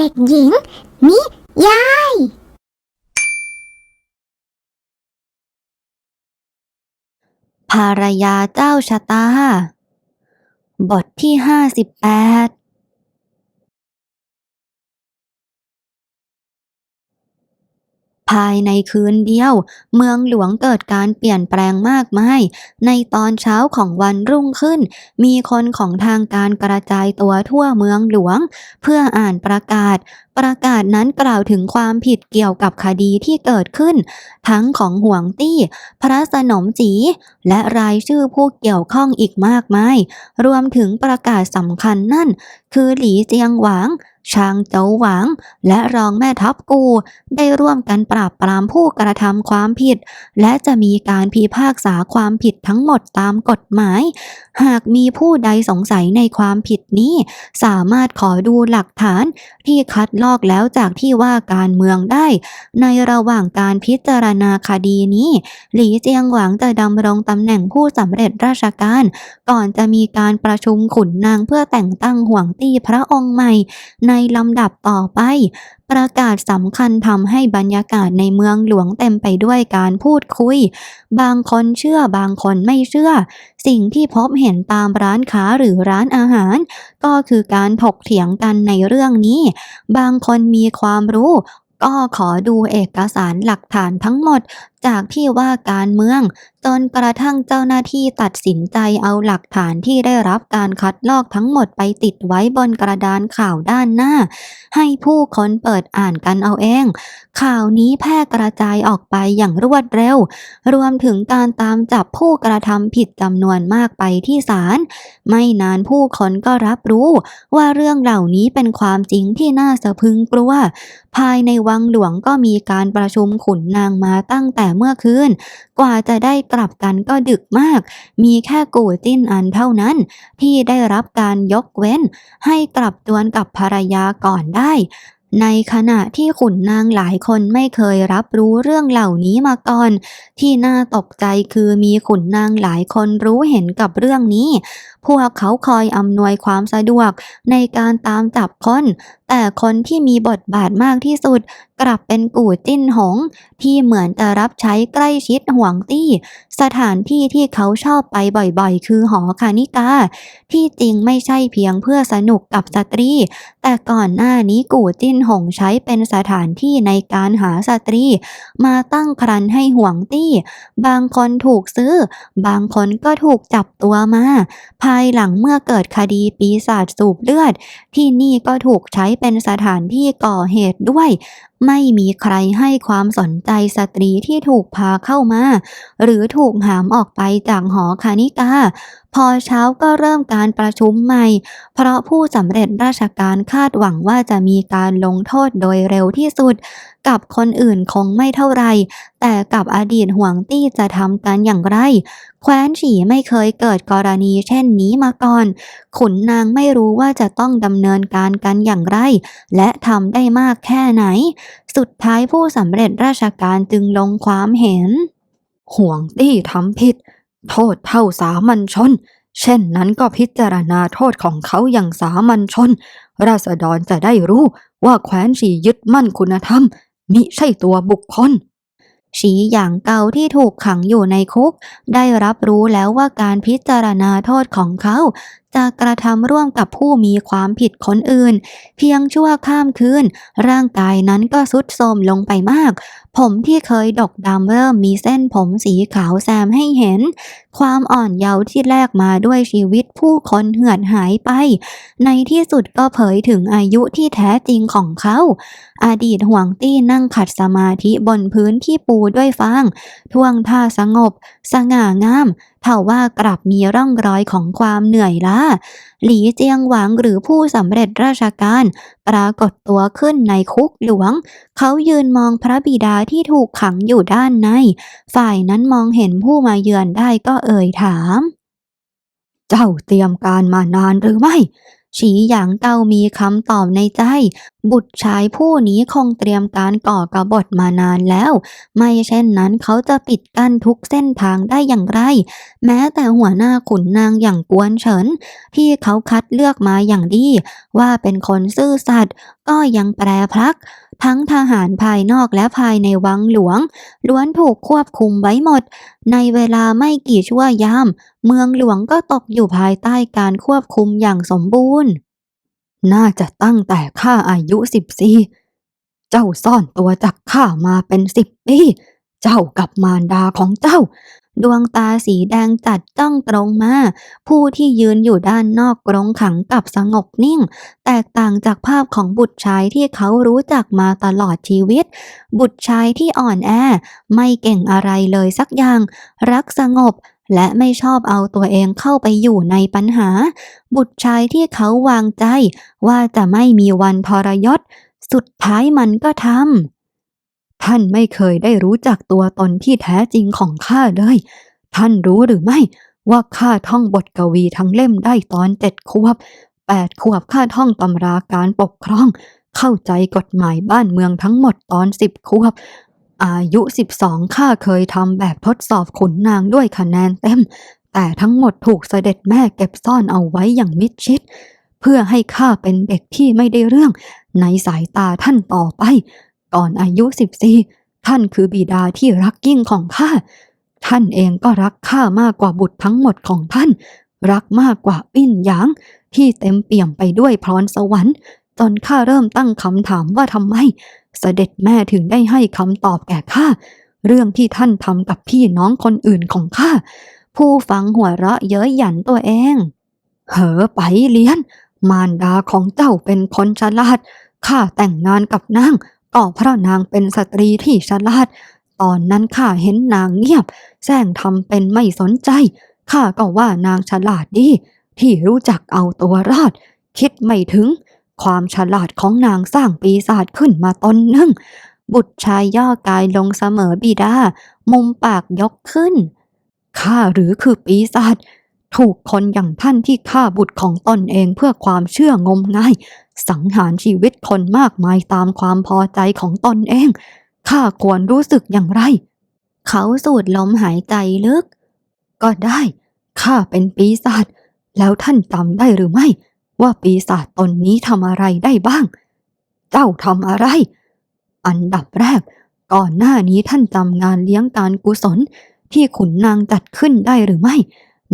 เด็กหญิง นิยายภรรยาเจ้าชะตา บทที่ห้าสิบแปด ภายในคืนเดียว เมืองหลวงเกิดการเปลี่ยนแปลงมากมาย ในตอนเช้าของวันรุ่งขึ้น มีคนของทางการกระจายตัวทั่วเมืองหลวง เพื่ออ่านประกาศ ประกาศนั้นกล่าวถึงความผิดเกี่ยวกับคดีที่เกิดขึ้น ทั้งของห่วงตี้ พระสนมจีและรายชื่อผู้เกี่ยวข้องอีกมากมาย รวมถึงประกาศสำคัญนั่น คือหลีเจียงหวาง ชางเจ้าหวางและรองแม่ทัพกู ได้ร่วมกันปราบปรามผู้กระทำความผิด และจะมีการพิพากษาความผิดทั้งหมดตามกฎหมาย หากมีผู้ใดสงสัยในความผิดนี้ สามารถขอดูหลักฐานที่คัดลอกแล้วจากที่ว่าการเมืองได้ ในระหว่างการพิจารณาคดีนี้ หลีเจียงหวังจะดำรงตำแหน่งผู้สำเร็จราชการ ก่อนจะมีการประชุมขุนนางเพื่อแต่งตั้งห่วงตี้พระองค์ใหม่ ในลำดับต่อไป ประกาศสำคัญทำให้บรรยากาศในเมืองหลวงเต็มไปด้วยการพูดคุย บางคนเชื่อบางคนไม่เชื่อ สิ่งที่พบเห็นตามร้านค้าหรือร้านอาหาร ก็คือการถกเถียงกันในเรื่องนี้ บางคนมีความรู้ก็ขอดูเอกสารหลักฐานทั้งหมดจากที่ว่าการเมืองจนกระทั่งเจ้าหน้าที่ตัดสินใจเอาหลักฐานที่ได้รับการคัดลอกทั้งหมดไปติดไว้บนกระดานข่าวด้านหน้า ให้ผู้คนเปิดอ่านกันเอาเอง ข่าวนี้แพร่กระจายออกไปอย่างรวดเร็ว รวมถึงการตามจับผู้กระทำผิดจำนวนมากไปที่ศาลไม่นานผู้คนก็รับรู้ว่าเรื่องเหล่านี้เป็นความจริงที่น่าสะพึงกลัวภายในวังหลวงก็มีการประชุมขุนนางมาตั้งแต่เมื่อคืน กว่าจะได้กลับกันก็ดึกมาก มีแค่กูจิ้นอันเท่านั้น ที่ได้รับการยกเว้น ให้กลับตวนกับภรรยาก่อนได้ ในขณะที่ขุนนางหลายคนไม่เคยรับรู้เรื่องเหล่านี้มาก่อน ที่น่าตกใจคือมีขุนนางหลายคนรู้เห็นกับเรื่องนี้ พวกเขาคอยอำนวยความสะดวกในการตามจับคน แต่คนที่มีบทบาทมากที่สุด กลับเป็นกู่จิ้นหง ที่เหมือนจะรับใช้ใกล้ชิดห่วงตี้ สถานที่ที่เขาชอบไปบ่อยๆ คือหอคานิกา ที่จริงไม่ใช่เพียงเพื่อสนุกกับสตรี แต่ก่อนหน้านี้กู่จิ้นหงใช้เป็นสถานที่ในการหาสตรี มาตั้งครันให้ห่วงตี้ บางคนถูกซื้อ บางคนก็ถูกจับตัวมา ภายหลังเมื่อเกิดคดีปีศาจสูบเลือด ที่นี่ก็ถูกใช้เป็นสถานที่ก่อเหตุด้วย ไม่มีใครให้ความสนใจสตรีที่ถูกพาเข้ามา หรือถูกหามออกไปจากหอคานิกา พอเช้าก็เริ่มการประชุมใหม่ เพราะผู้สำเร็จราชการคาดหวังว่าจะมีการลงโทษโดยเร็วที่สุด กับคนอื่นคงไม่เท่าไร แต่กับอดีตห่วงตี้จะทำกันอย่างไรแคว้นฉีไม่เคยเกิดกรณีเช่นนี้มาก่อน ขุนนางไม่รู้ว่าจะต้องดำเนินการกันอย่างไร และทำได้มากแค่ไหน สุดท้ายผู้สำเร็จราชการจึงลงความเห็น ห่วงตี้ทำผิด โทษเท่าสามัญชน เช่นนั้นก็พิจารณาโทษของเขาอย่างสามัญชน ราษฎรจะได้รู้ว่าแคว้นฉียึดมั่นคุณธรรมมิใช่ตัวบุคคล ฉีอย่างเก่าที่ถูกขังอยู่ในคุก ได้รับรู้แล้วว่าการพิจารณาโทษของเขาจะกระทำร่วมกับผู้มีความผิดคนอื่น เพียงชั่วข้ามคืน ร่างกายนั้นก็ทรุดโทรมลงไปมาก ผมที่เคยดกดำเริ่มมีเส้นผมสีขาวแซมให้เห็น ความอ่อนเยาว์ที่แลกมาด้วยชีวิตผู้คนเหือดหายไป ในที่สุดก็เผยถึงอายุที่แท้จริงของเขา อดีตห่วงตี้นั่งขัดสมาธิบนพื้นที่ปูด้วยฟางท่วงท่าสงบ สง่างามเท่าว่ากลับมีร่องรอยของความเหนื่อยล้า หลีเจียงหวังหรือผู้สำเร็จราชการ ปรากฏตัวขึ้นในคุกหลวง เขายืนมองพระบิดาที่ถูกขังอยู่ด้านใน ฝ่ายนั้นมองเห็นผู้มาเยือนได้ก็เอ่ยถาม เจ้าเตรียมการมานานหรือไม่ ฉีหยางเกามีคำตอบในใจ บุตรชายผู้นี้คงเตรียมการก่อกบฏมานานแล้ว ไม่เช่นนั้นเขาจะปิดกั้นทุกเส้นทางได้อย่างไร แม้แต่หัวหน้าขุนนางอย่างกวนเฉิน ที่เขาคัดเลือกมาอย่างดี ว่าเป็นคนซื่อสัตย์ก็ยังแปรพลัก ทั้งทหารภายนอกและภายในวังหลวง ล้วนถูกควบคุมไว้หมด ในเวลาไม่กี่ชั่วยาม เมืองหลวงก็ตกอยู่ภายใต้การควบคุมอย่างสมบูรณ์ น่าจะตั้งแต่ข้าอายุสิบสี่เจ้าซ่อนตัวจากข้ามาเป็นสิบปี เจ้ากับมารดาของเจ้า ดวงตาสีแดงจัดจ้องตรงมา ผู้ที่ยืนอยู่ด้านนอกกรงขังกับสงบนิ่ง แตกต่างจากภาพของบุตรชายที่เขารู้จักมาตลอดชีวิต บุตรชายที่อ่อนแอ ไม่เก่งอะไรเลยสักอย่าง รักสงบและไม่ชอบเอาตัวเองเข้าไปอยู่ในปัญหา บุตรชายที่เขาวางใจ ว่าจะไม่มีวันทรยศ สุดท้ายมันก็ทำ ท่านไม่เคยได้รู้จักตัวตนที่แท้จริงของข้าเลย ท่านรู้หรือไม่ว่าข้าท่องบทกวีทั้งเล่มได้ตอนเจ็ดขวบแปดขวบข้าท่องตำราการปกครอง เข้าใจกฎหมายบ้านเมืองทั้งหมดตอนสิบขวบ อายุสิบสองข้าเคยทำแบบทดสอบขุนนางด้วยคะแนนเต็ม แต่ทั้งหมดถูกเสด็จแม่เก็บซ่อนเอาไว้อย่างมิดชิด เพื่อให้ข้าเป็นเด็กที่ไม่ได้เรื่องในสายตาท่านต่อไป ก่อนอายุสิบสี่ท่านคือบิดาที่รักยิ่งของข้า ท่านเองก็รักข้ามากกว่าบุตรทั้งหมดของท่าน รักมากกว่าปิ้นหยาง ที่เต็มเปี่ยมไปด้วยพรสวรรค์จนข้าเริ่มตั้งคำถามว่าทำไม เสด็จแม่ถึงได้ให้คำตอบแก่ข้า เรื่องที่ท่านทำกับพี่น้องคนอื่นของข้า ผู้ฟังหัวเราะเย้ยหยันตัวเอง เหอไปเลี้ยน มารดาของเจ้าเป็นคนฉลาดข้าแต่งงานกับนาง ก็เพราะนางเป็นสตรีที่ฉลาด ตอนนั้นข้าเห็นนางเงียบแซงทำเป็นไม่สนใจ ข้าก็ว่านางฉลาดดี ที่รู้จักเอาตัวรอด คิดไม่ถึง ความฉลาดของนางสร้างปีศาจขึ้นมาตนหนึ่ง บุตรชายย่อกายลงเสมอบิดา มุมปากยกขึ้น ข้าหรือคือปีศาจถูกคนอย่างท่านที่ฆ่าบุตรของตนเองเพื่อความเชื่องมงาย สังหารชีวิตคนมากมายตามความพอใจของตนเอง ข้าควรรู้สึกอย่างไร เขาสูดลมหายใจลึก ก็ได้ ข้าเป็นปีศาจ แล้วท่านจำได้หรือไม่ ว่าปีศาจตนนี้ทำอะไรได้บ้าง เจ้าทำอะไร อันดับแรก ก่อนหน้านี้ท่านจำงานเลี้ยงการกุศลที่ขุนนางจัดขึ้นได้หรือไม่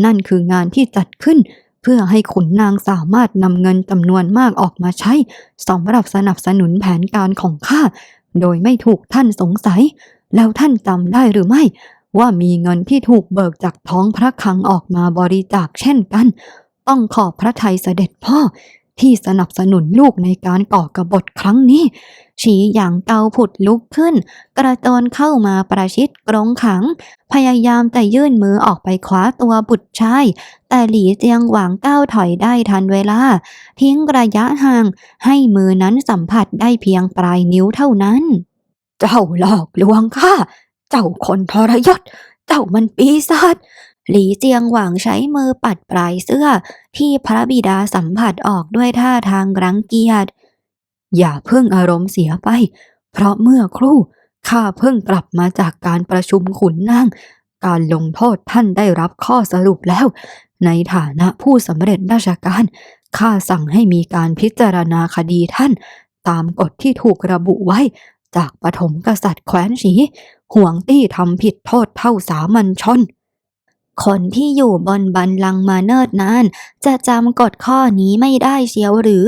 นั่นคืองานที่จัดขึ้น เพื่อให้ขุนนางสามารถนำเงินจำนวนมากออกมาใช้สำหรับสนับสนุนแผนการของข้า โดยไม่ถูกท่านสงสัย แล้วท่านจำได้หรือไม่ ว่ามีเงินที่ถูกเบิกจากท้องพระคลังออกมาบริจาคเช่นกัน ต้องขอบพระทัยเสด็จพ่อ ที่สนับสนุนลูกในการก่อกบฏครั้งนี้ ฉีหยางเกาผุดลุกขึ้น กระโจนเข้ามาประชิดกรงขัง พยายามจะยื่นมือออกไปคว้าตัวบุตรชาย แต่หลีเจียงหวางก้าวถอยได้ทันเวลา ทิ้งระยะห่าง ให้มือนั้นสัมผัสได้เพียงปลายนิ้วเท่านั้น เจ้าหลอกลวงข้า เจ้าคนทรยศ เจ้ามันปีศาจ หลีเจียงหวางใช้มือปัดปลายเสื้อที่พระบิดาสัมผัสออกด้วยท่าทางรังเกียจ อย่าเพิ่งอารมณ์เสียไป เพราะเมื่อครู่ข้าเพิ่งกลับมาจากการประชุมขุนนาง การลงโทษท่านได้รับข้อสรุปแล้ว ในฐานะผู้สำเร็จราชการข้าสั่งให้มีการพิจารณาคดีท่าน ตามกฎที่ถูกระบุไว้จากปฐมกษัตริย์แคว้นฉีห่วงตี้ทำผิดโทษเท่าสามัญชน คนที่อยู่บนบันลังมาเนิ่นนานจะจำกฎข้อนี้ไม่ได้เชียวหรือ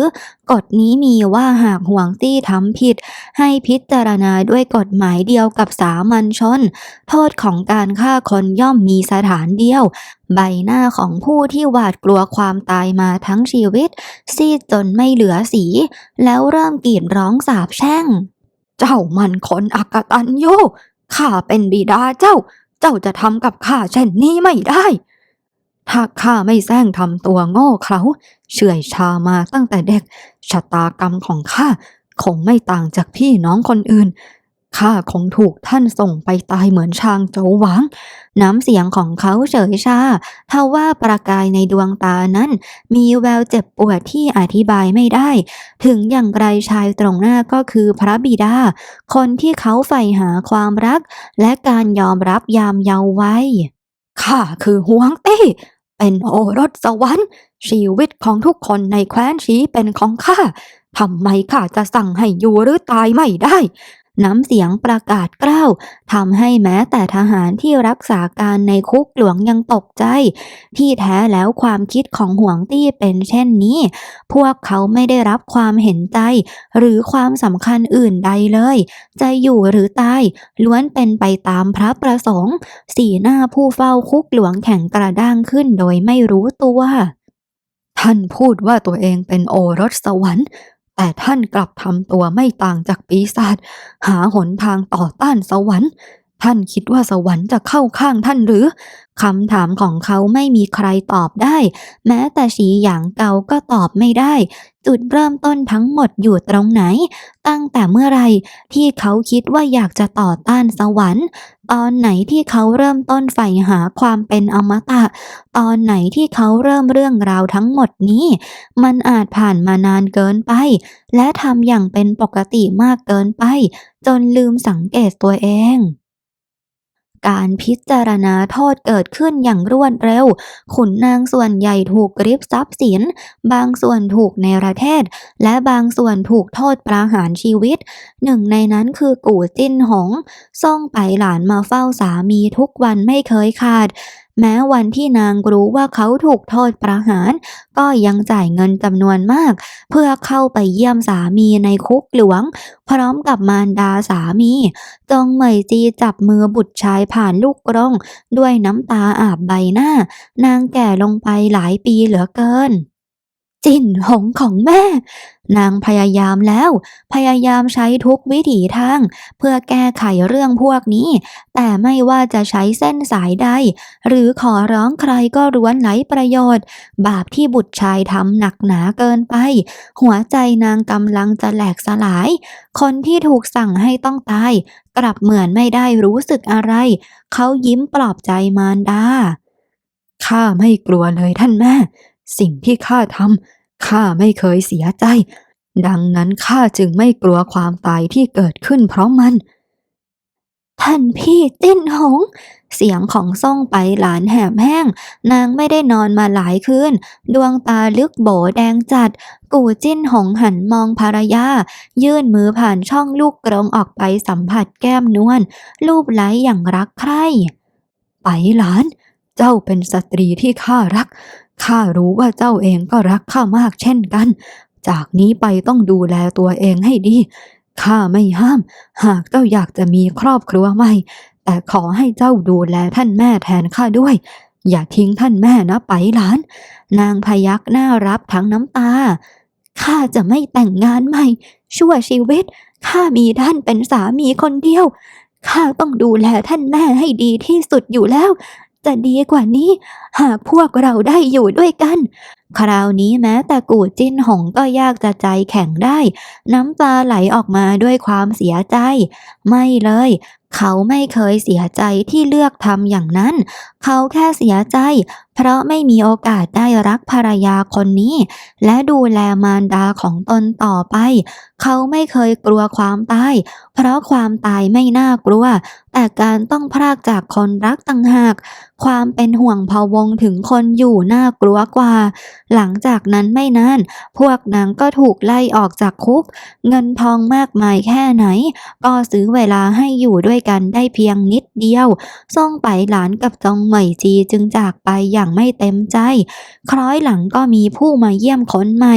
กฎนี้มีว่าหากห่วงตี้ทำผิด ให้พิจารณาด้วยกฎหมายเดียวกับสามัญชน โทษของการฆ่าคนย่อมมีสถานเดียว ใบหน้าของผู้ที่หวาดกลัวความตายมาทั้งชีวิต ซีดจนไม่เหลือสี แล้วเริ่มกรีดร้องสาบแช่ง เจ้ามันคนอักตันยูข้าเป็นบิดาเจ้า เจ้าจะทำกับข้าเช่นนี้ไม่ได้ ถ้าข้าไม่แซงทำตัวโง่เขลาเฉื่อยชามาตั้งแต่เด็กชะตากรรมของข้าคงไม่ต่างจากพี่น้องคนอื่น ข้าคงถูกท่านส่งไปตายเหมือนชางโจวหวัง น้ำเสียงของเขาเฉยชาเท่าว่าประกายในดวงตานั้น มีแววเจ็บปวดที่อธิบายไม่ได้ ถึงอย่างไรชายตรงหน้าก็คือพระบิดา คนที่เขาใฝ่หาความรัก และการยอมรับยามเยาว์วัยข้าคือหวงเต้เป็นโอรสสวรรค์ชีวิตของทุกคนในแคว้นชี้เป็นของข้าทำไมข้าจะสั่งให้อยู่หรือตายไม่ได้ น้ำเสียงประกาศกล้าวทำให้แม้แต่ทหารที่รักษาการในคุกหลวงยังตกใจ ที่แท้แล้วความคิดของห่วงตี้เป็นเช่นนี้ พวกเขาไม่ได้รับความเห็นใจ หรือความสำคัญอื่นใดเลย จะอยู่หรือตายล้วนเป็นไปตามพระประสงค์ สีหน้าผู้เฝ้าคุกหลวงแข็งกระด้างขึ้นโดยไม่รู้ตัวท่านพูดว่าตัวเองเป็นโอรสสวรรค์ แต่ท่านกลับทำตัวไม่ต่างจากปีศาจหาหนทางต่อต้านสวรรค์ ท่านคิดว่าสวรรค์จะเข้าข้างท่านหรือคำถามของเขาไม่มีใครตอบได้ แม้แต่ฉีหยางเกาก็ตอบไม่ได้ จุดเริ่มต้นทั้งหมดอยู่ตรงไหน ตั้งแต่เมื่อไรที่เขาคิดว่าอยากจะต่อต้านสวรรค์ ตอนไหนที่เขาเริ่มต้นใฝ่หาความเป็นอมตะ ตอนไหนที่เขาเริ่มเรื่องราวทั้งหมดนี้ มันอาจผ่านมานานเกินไป และทำอย่างเป็นปกติมากเกินไป จนลืมสังเกตตัวเอง การพิจารณาโทษเกิดขึ้นอย่างรวดเร็ว ขุนนางส่วนใหญ่ถูกริบทรัพย์สิน บางส่วนถูกในประเทศ และบางส่วนถูกโทษประหารชีวิต หนึ่งในนั้นคือกู่จิ้นหง ซ่องไปหลานมาเฝ้าสามีทุกวันไม่เคยขาด แม้วันที่นางรู้ว่าเขาถูกโทษประหาร ก็ยังจ่ายเงินจำนวนมาก เพื่อเข้าไปเยี่ยมสามีในคุกหลวง พร้อมกับมารดาสามี จงเหมยจีจับมือบุตรชายผ่านลูกกรงด้วยน้ำตาอาบใบหน้า นางแก่ลงไปหลายปีเหลือเกิน จินหงของแม่ นางพยายามแล้ว พยายามใช้ทุกวิถีทาง เพื่อแก้ไขเรื่องพวกนี้ แต่ไม่ว่าจะใช้เส้นสายใด หรือขอร้องใครก็ร้วนไร้ประโยชน์ บาปที่บุตรชายทำหนักหนาเกินไป หัวใจนางกำลังจะแหลกสลาย คนที่ถูกสั่งให้ต้องตาย กลับเหมือนไม่ได้รู้สึกอะไร เขายิ้มปลอบใจมารดาข้าไม่กลัวเลยท่านแม่ สิ่งที่ข้าทำ ข้าไม่เคยเสียใจ ดังนั้นข้าจึงไม่กลัวความตายที่เกิดขึ้นเพราะมัน ท่านพี่จิ้นหง เสียงของซ่องไปหลานแหบแห้ง นางไม่ได้นอนมาหลายคืน ดวงตาลึกโบแดงจัด กูจิ้นหงหันมองภรรยา ยื่นมือผ่านช่องลูกกรงออกไปสัมผัสแก้มนวลรูปไล้อย่างรักใคร่ ไปหลาน เจ้าเป็นสตรีที่ข้ารัก ข้ารู้ว่าเจ้าเองก็รักข้ามากเช่นกัน จากนี้ไปต้องดูแลตัวเองให้ดี ข้าไม่ห้าม หากเจ้าอยากจะมีครอบครัวใหม่ แต่ขอให้เจ้าดูแลท่านแม่แทนข้าด้วย อย่าทิ้งท่านแม่นะไปหลาน นางพยักหน้ารับทั้งน้ำตา ข้าจะไม่แต่งงานใหม่ ชั่วชีวิต ข้ามีท่านเป็นสามีคนเดียว ข้าต้องดูแลท่านแม่ให้ดีที่สุดอยู่แล้ว จะดีกว่านี้ หากพวกเราได้อยู่ด้วยกัน คราวนี้แม้แต่กูจิ้นหงก็ยากจะใจแข็งได้ น้ำตาไหลออกมาด้วยความเสียใจ ไม่เลย เขาไม่เคยเสียใจที่เลือกทำอย่างนั้น เขาแค่เสียใจ เพราะไม่มีโอกาสได้รักภรรยาคนนี้ และดูแลมารดาของตนต่อไป เขาไม่เคยกลัวความตาย เพราะความตายไม่น่ากลัว แต่การต้องพรากจากคนรักต่างหาก ความเป็นห่วงพวงถึงคนอยู่น่ากลัวกว่า หลังจากนั้นไม่นาน พวกนางก็ถูกไล่ออกจากคุก เงินทองมากมายแค่ไหน ก็ซื้อเวลาให้อยู่ด้วยกันได้เพียงนิดเดียว ซ่องไปหลานกับจองเหมยจีจึงจากไปอย่างไม่เต็มใจ คล้อยหลังก็มีผู้มาเยี่ยมคนใหม่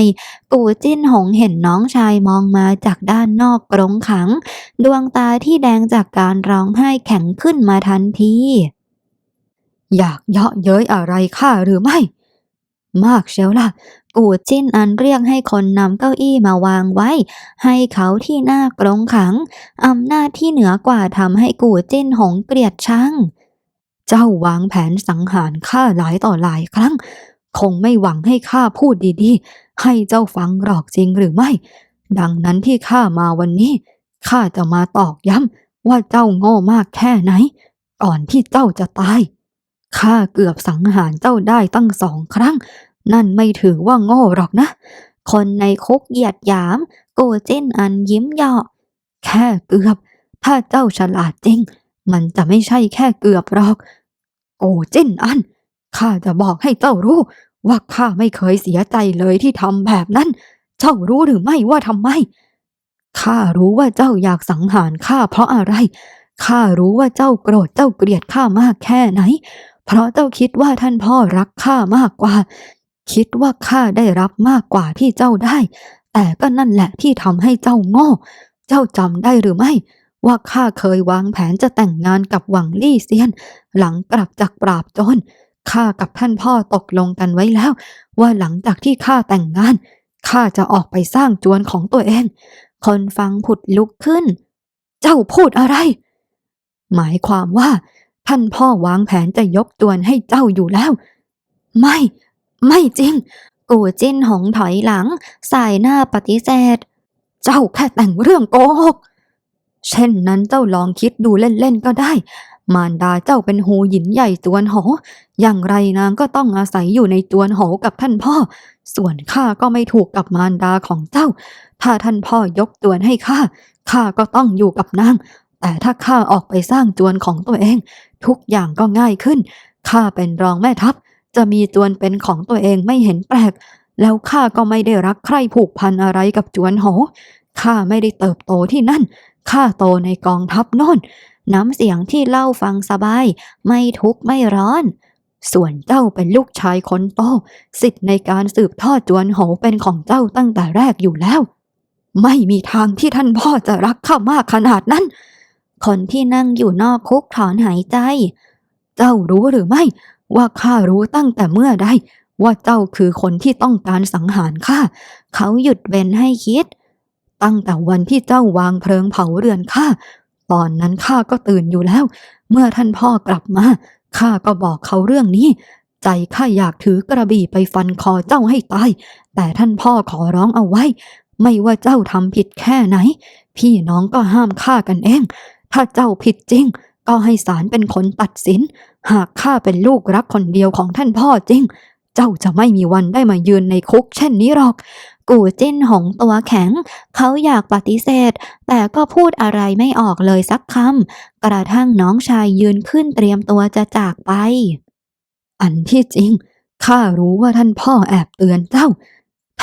กูจิ้นหงเห็นน้องชายมองมาจากด้านนอกกรงขัง ดวงตาที่แดงจากการร้องไห้แข็งขึ้นมาทันที อยากเยาะเย้ยอะไรข้าหรือไม่ มากเชียวล่ะกูจิ้นอันเรียกให้คนนำเก้าอี้มาวางไว้ ให้เขาที่หน้ากรงขังอำนาจที่เหนือกว่าทำให้กูจิ้นหงเกลียดชัง เจ้าวางแผนสังหารข้าหลายต่อหลายครั้ง คงไม่หวังให้ข้าพูดดีๆ ให้เจ้าฟังหรอกจริงหรือไม่ ดังนั้นที่ข้ามาวันนี้ข้าจะมาตอกย้ำว่าเจ้าโง่มากแค่ไหน ก่อนที่เจ้าจะตายข้าเกือบสังหารเจ้าได้ตั้งสองครั้ง นั่นไม่ถือว่าโง่หรอกนะ คนในคุกเหยียดหยาม โกูจิ้นอันยิ้มเยาะแค่เกือบ ถ้าเจ้าฉลาดจริง มันจะไม่ใช่แค่เกือบหรอก โอ้จิ้นอัน ข้าจะบอกให้เจ้ารู้ ว่าข้าไม่เคยเสียใจเลยที่ทำแบบนั้น เจ้ารู้หรือไม่ว่าทำไม ข้ารู้ว่าเจ้าอยากสังหารข้าเพราะอะไร ข้ารู้ว่าเจ้าโกรธเจ้าเกลียดข้ามากแค่ไหน เพราะเจ้าคิดว่าท่านพ่อรักข้ามากกว่า คิดว่าข้าได้รับมากกว่าที่เจ้าได้ แต่ก็นั่นแหละที่ทำให้เจ้าโง่ เจ้าจำได้หรือไม่ ว่าข้าเคยวางแผนจะแต่งงานกับหวังลี่เซียน หลังกลับจากปราบโจรข้ากับท่านพ่อตกลงกันไว้แล้ว ว่าหลังจากที่ข้าแต่งงานข้าจะออกไปสร้างจวนของตัวเอง คนฟังผุดลุกขึ้น เจ้าพูดอะไร หมายความว่า ท่านพ่อวางแผนจะยกจวนให้เจ้าอยู่แล้ว ไม่ ไม่จริง กูจิ้นหงถอยหลัง สายหน้าปฏิเสธ เจ้าแค่แต่งเรื่องโกหก เช่นนั้นเจ้าลองคิดดูเล่นๆก็ได้ มารดาเจ้าเป็นหูหยินใหญ่จวนหอ อย่างไรนางก็ต้องอาศัยอยู่ในจวนหอกับท่านพ่อ ส่วนข้าก็ไม่ถูกกับมารดาของเจ้า ถ้าท่านพ่อยกจวนให้ข้าข้าก็ต้องอยู่กับนาง แต่ถ้าข้าออกไปสร้างจวนของตัวเอง ทุกอย่างก็ง่ายขึ้นข้าเป็นรองแม่ทัพ จะมีจวนเป็นของตัวเองไม่เห็นแปลก แล้วข้าก็ไม่ได้รักใคร่ผูกพันอะไรกับจวนหอข้าไม่ได้เติบโตที่นั่น ข้าโตในกองทัพน่นน้ำเสียงที่เล่าฟังสบาย ไม่ทุกข์ไม่ร้อน ส่วนเจ้าเป็นลูกชายคนโต สิทธิ์ในการสืบทอดจวนโหเป็นของเจ้าตั้งแต่แรกอยู่แล้ว ไม่มีทางที่ท่านพ่อจะรักข้ามากขนาดนั้น คนที่นั่งอยู่นอกคุกถอนหายใจ เจ้ารู้หรือไม่ ว่าข้ารู้ตั้งแต่เมื่อใดว่าเจ้าคือคนที่ต้องการสังหารข้า เขาหยุดเว้นให้คิด ตั้งแต่วันที่เจ้าวางเพลิงเผาเรือนข้า ตอนนั้นข้าก็ตื่นอยู่แล้ว เมื่อท่านพ่อกลับมาข้าก็บอกเขาเรื่องนี้ ใจข้าอยากถือกระบี่ไปฟันคอเจ้าให้ตาย แต่ท่านพ่อขอร้องเอาไว้ ไม่ว่าเจ้าทำผิดแค่ไหน พี่น้องก็ห้ามฆ่ากันเอง ถ้าเจ้าผิดจริง ก็ให้ศาลเป็นคนตัดสิน หากข้าเป็นลูกรักคนเดียวของท่านพ่อจริง เจ้าจะไม่มีวันได้มายืนในคุกเช่นนี้หรอก กูจิ้นหงตัวแข็ง เขาอยากปฏิเสธ แต่ก็พูดอะไรไม่ออกเลยสักคำกระทั่งน้องชายยืนขึ้นเตรียมตัวจะจากไป อันที่จริงข้ารู้ว่าท่านพ่อแอบเตือนเจ้า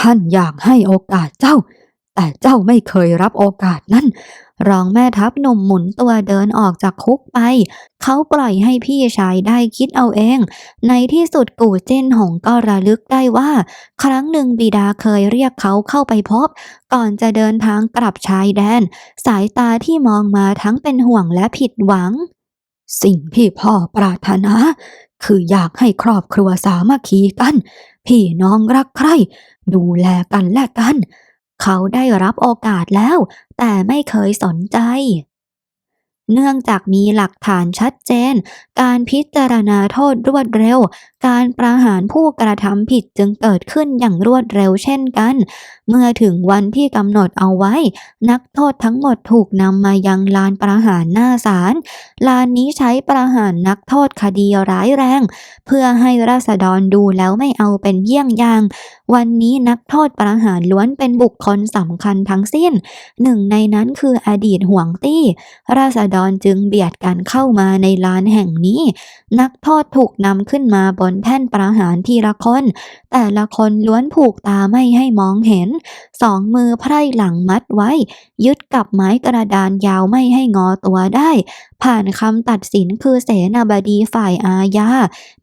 ท่านอยากให้โอกาสเจ้า แต่เจ้าไม่เคยรับโอกาสนั้นรองแม่ทัพหนุ่มหมุนตัวเดินออกจากคุกไป เขาปล่อยให้พี่ชายได้คิดเอาเอง ในที่สุดกู่เจ้นหงก็ระลึกได้ว่า ครั้งหนึ่งบิดาเคยเรียกเขาเข้าไปพบ ก่อนจะเดินทางกลับชายแดน สายตาที่มองมาทั้งเป็นห่วงและผิดหวัง สิ่งที่พ่อปรารถนา คืออยากให้ครอบครัวสามัคคีกัน พี่น้องรักใคร่ดูแลกันและกัน เขาได้รับโอกาสแล้ว แต่ไม่เคยสนใจ เนื่องจากมีหลักฐานชัดเจน การพิจารณาโทษรวดเร็ว การประหารผู้กระทำผิดจึงเกิดขึ้นอย่างรวดเร็วเช่นกัน เมื่อถึงวันที่กำหนดเอาไว้ นักโทษทั้งหมดถูกนำมายังลานประหารหน้าศาล ลานนี้ใช้ประหารนักโทษคดีร้ายแรง เพื่อให้ราษฎรดูแล้วไม่เอาเป็นเยี่ยงอย่าง วันนี้นักโทษประหารล้วนเป็นบุคคลสำคัญทั้งสิ้น หนึ่งในนั้นคืออดีตห่วงตี้ ราษฎรจึงเบียดกันเข้ามาในลานแห่งนี้ นักโทษถูกนำขึ้นมาบนแท่นประหารทีละคน แต่ละคนล้วนผูกตาไม่ให้มองเห็น สองมือไพร่หลังมัดไว้ ยึดกับไม้กระดานยาวไม่ให้งอตัวได้ ผ่านคำตัดสินคือเสนาบดีฝ่ายอาญา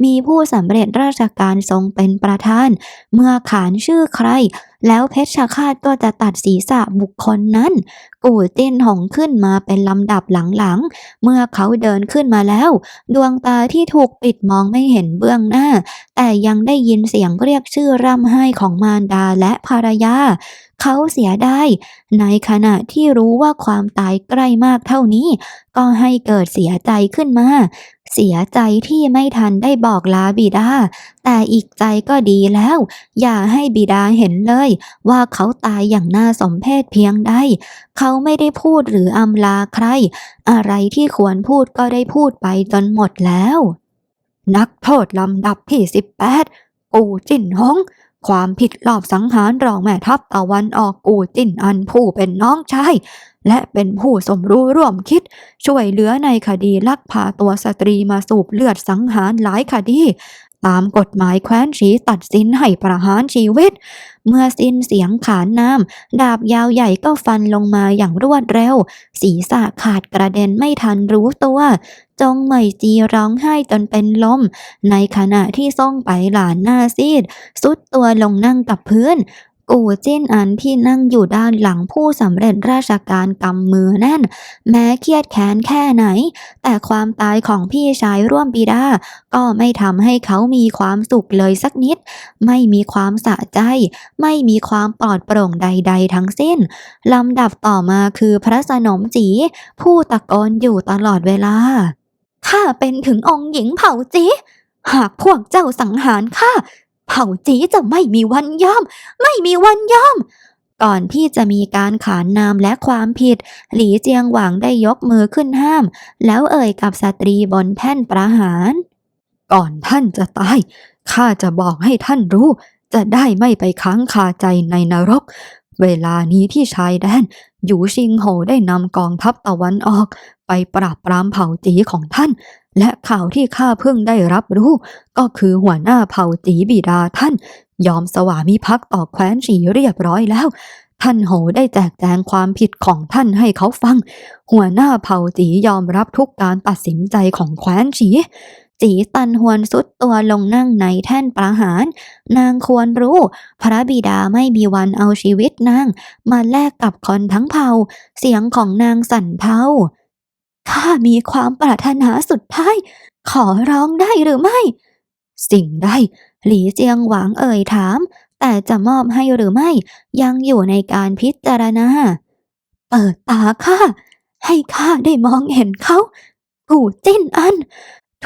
มีผู้สำเร็จราชการทรงเป็นประธาน เมื่อขานชื่อใคร แล้วเพชฌฆาตก็จะตัดศีรษะบุคคลนั้น กู่จิ้นหงขึ้นมาเป็นลำดับหลังๆ เมื่อเขาเดินขึ้นมาแล้ว ดวงตาที่ถูกปิดมองไม่เห็นเบื้องหน้า แต่ยังได้ยินเสียงเรียกชื่อร่ำไห้ของมารดาและภรรยาเขาเสียได้ ในขณะที่รู้ว่าความตายใกล้มากเท่านี้ ก็ให้เกิดเสียใจขึ้นมา เสียใจที่ไม่ทันได้บอกลาบิดา แต่อีกใจก็ดีแล้ว อย่าให้บิดาเห็นเลย ว่าเขาตายอย่างน่าสมเพชเพียงใด เขาไม่ได้พูดหรืออำลาใคร อะไรที่ควรพูดก็ได้พูดไปจนหมดแล้ว นักโทษลำดับที่สิบแปดกูจินหงความผิดลอบสังหารรองแม่ทัพตะวันออกกูจินอันผู้เป็นน้องชาย และเป็นผู้สมรู้ร่วมคิด ช่วยเหลือในคดีลักพาตัวสตรีมาสูบเลือดสังหารหลายคดี ตามกฎหมายแคว้นฉีตัดสินให้ประหารชีวิต เมื่อสิ้นเสียงขานนามดาบยาวใหญ่ก็ฟันลงมาอย่างรวดเร็ว ศีรษะขาดกระเด็นไม่ทันรู้ตัว จงเหมยจีร้องไห้จนเป็นลม ในขณะที่ส่องไปหลานหน้าซีด สุดตัวลงนั่งกับพื้น กูจิ้นอันที่นั่งอยู่ด้านหลังผู้สำเร็จราชการกำมือแน่น แม้เครียดแค้นแค่ไหน แต่ความตายของพี่ชายร่วมบิดาก็ไม่ทำให้เขามีความสุขเลยสักนิด ไม่มีความสะใจ ไม่มีความปลอดโปร่งใด ๆ ทั้งสิ้นลำดับต่อมาคือพระสนมจี ผู้ตะโกนอยู่ตลอดเวลาข้าเป็นถึงองค์หญิงเผ่าจีหากพวกเจ้าสังหารข้า เผ่าจีจะไม่มีวันยอม ไม่มีวันยอม ก่อนที่จะมีการขานนามและความผิด หลีเจียงหวางได้ยกมือขึ้นห้าม แล้วเอ่ยกับสตรีบนแท่นประหาร ก่อนท่านจะตายข้าจะบอกให้ท่านรู้ จะได้ไม่ไปค้างคาใจในนรก เวลานี้ที่ชายแดนหยูชิงโหได้นำกองทัพตะวันออก ไปปราบปรามเผ่าจีของท่าน และข่าวที่ข้าเพิ่งได้รับรู้ ก็คือหัวหน้าเผ่าจีบิดาท่าน ยอมสวามิภักดิ์ต่อแคว้นฉีเรียบร้อยแล้ว ท่านโหได้แจกแจงความผิดของท่านให้เขาฟัง หัวหน้าเผ่าจียอมรับทุกการตัดสินใจของแคว้นฉีจีตันหวนสุดตัวลงนั่งในแท่นประหาร นางควรรู้ พระบิดาไม่มีวันเอาชีวิตนาง มาแลกกับคนทั้งเผ่า เสียงของนางสั่นเทา ข้ามีความปรารถนาสุดท้าย ขอร้องได้หรือไม่ สิ่งใดหลีเจียงหวางเอ่ยถาม แต่จะมอบให้หรือไม่ ยังอยู่ในการพิจารณา เปิดตาข้าให้ข้าได้มองเห็นเขากูจิ้นอัน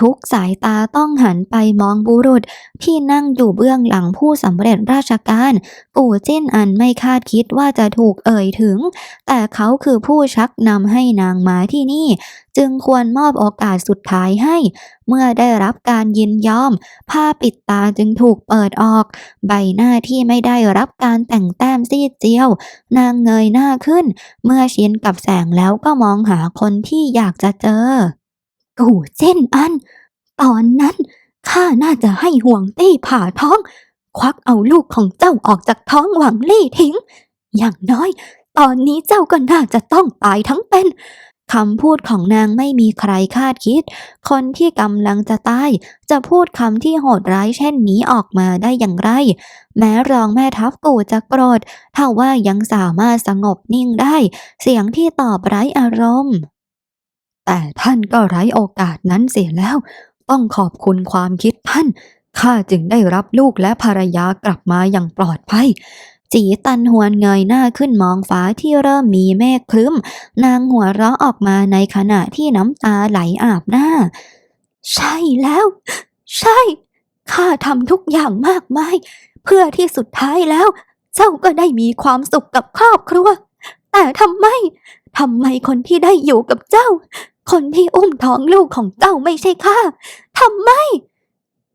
ทุกสายตาต้องหันไปมองบุรุษ ที่นั่งอยู่เบื้องหลังผู้สำเร็จราชการ กูจิ้นอันไม่คาดคิดว่าจะถูกเอ่ยถึง แต่เขาคือผู้ชักนำให้นางมาที่นี่ จึงควรมอบโอกาสสุดท้ายให้ เมื่อได้รับการยินยอม ผ้าปิดตาจึงถูกเปิดออก ใบหน้าที่ไม่ได้รับการแต่งแต้มซีดเจียว นางเงยหน้าขึ้น เมื่อชินกับแสงแล้วก็มองหาคนที่อยากจะเจอ กูเจ้นอัน ตอนนั้นข้าน่าจะให้ห่วงตี้ผ่าท้อง ควักเอาลูกของเจ้าออกจากท้องหวังลี่ทิ้ง อย่างน้อย ตอนนี้เจ้าก็น่าจะต้องตายทั้งเป็นคำพูดของนางไม่มีใครคาดคิด คนที่กำลังจะตาย จะพูดคำที่โหดร้ายเช่นนี้ออกมาได้อย่างไร แม้รองแม่ทัพกูจะโกรธถ้าว่ายังสามารถสงบนิ่งได้ เสียงที่ตอบไร้อารมณ์ แต่ท่านก็ไร้โอกาสนั้นเสียแล้ว ต้องขอบคุณความคิดท่าน ข้าจึงได้รับลูกและภรรยากลับมาอย่างปลอดภัยจีตันหวนเงยหน้าขึ้นมองฟ้าที่เริ่มมีเมฆคลึ้ม นางหัวเราะออกมาในขณะที่น้ำตาไหลอาบหน้า ใช่แล้ว ใช่ ข้าทำทุกอย่างมากมาย เพื่อที่สุดท้ายแล้ว เจ้าก็ได้มีความสุขกับครอบครัว แต่ทำไมทำไมคนที่ได้อยู่กับเจ้า คนที่อุ้มท้องลูกของเจ้าไม่ใช่ข้าทำไม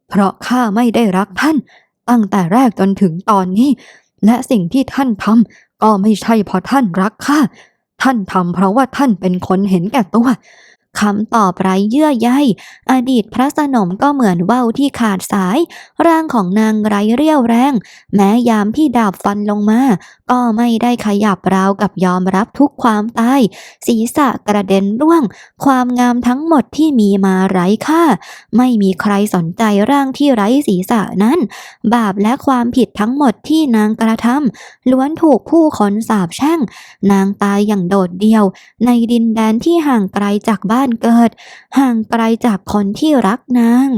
เพราะข้าไม่ได้รักท่าน ตั้งแต่แรกจนถึงตอนนี้ และสิ่งที่ท่านทำก็ไม่ใช่เพราะท่านรักข้าท่านทำเพราะว่าท่านเป็นคนเห็นแก่ตัว คำตอบไร้เยื่อใยอดีตพระสนมก็เหมือนว่าวที่ขาดสาย ร่างของนางไร้เรี่ยวแรง แม้ยามที่ดาบฟันลงมา ก็ไม่ได้ขยับราวกับยอมรับทุกความตาย ศีรษะกระเด็นร่วง ความงามทั้งหมดที่มีมาไร้ค่า ไม่มีใครสนใจร่างที่ไร้ศีรษะนั้น บาปและความผิดทั้งหมดที่นางกระทำล้วนถูกผู้คนสาปแช่ง นางตายอย่างโดดเดี่ยว ในดินแดนที่ห่างไกลจากบ้านเกิด ห่างไกลจากคนที่รักนาง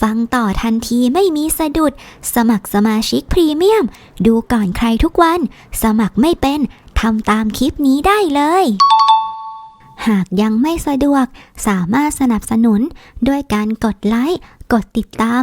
ฟังต่อทันทีไม่มีสะดุด สมัครสมาชิกพรีเมียม ดูก่อนใครทุกวัน สมัครไม่เป็นทำตามคลิปนี้ได้เลย หากยังไม่สะดวก สามารถสนับสนุน ด้วยการกดไลค์ กดติดตาม